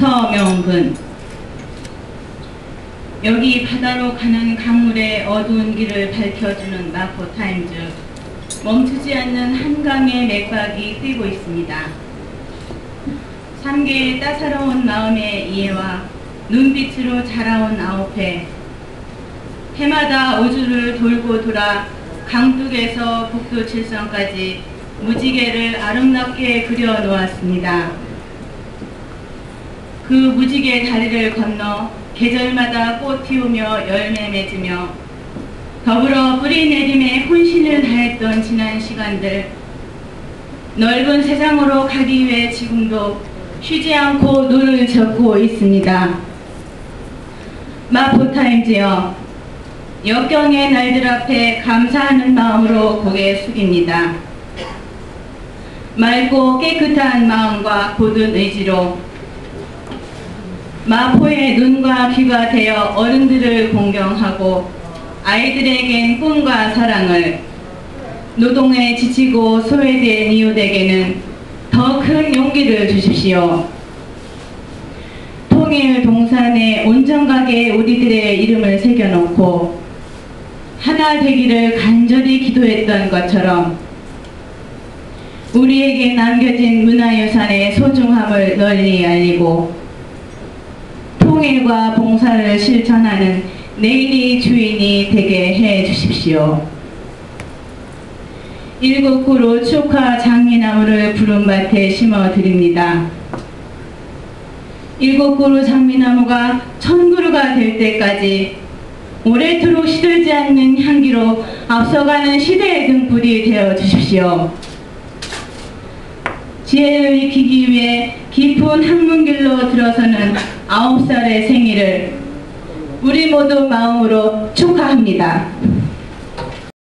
서명근 여기 바다로 가는 강물의 어두운 길을 밝혀주는 마포 타임즈 멈추지 않는 한강의 맥박이 뛰고 있습니다. 삼계의 따사로운 마음의 이해와 눈빛으로 자라온 아홉해 해마다 우주를 돌고 돌아 강둑에서 북두 칠성까지 무지개를 아름답게 그려 놓았습니다. 그 무지개 다리를 건너 계절마다 꽃 피우며 열매 맺으며 더불어 뿌리 내림에 혼신을 다했던 지난 시간들 넓은 세상으로 가기 위해 지금도 쉬지 않고 눈을 젓고 있습니다. 마포타임즈여 역경의 날들 앞에 감사하는 마음으로 고개 숙입니다. 맑고 깨끗한 마음과 굳은 의지로 마포의 눈과 귀가 되어 어른들을 공경하고 아이들에겐 꿈과 사랑을 노동에 지치고 소외된 이웃에게는 더 큰 용기를 주십시오. 통일 동산에 온전하게 우리들의 이름을 새겨놓고 하나 되기를 간절히 기도했던 것처럼 우리에게 남겨진 문화유산의 소중함을 널리 알리고 통일과 봉사를 실천하는 내일이 주인이 되게 해 주십시오. 일곱 그루 축하 장미나무를 푸른밭에 심어 드립니다. 일곱 그루 장미나무가 천 그루가 될 때까지 오래도록 시들지 않는 향기로 앞서가는 시대의 등불이 되어 주십시오. 지혜를 익히기 위해 깊은 학문길로 들어서는 아홉 살의 생일을 우리 모두 마음으로 축하합니다.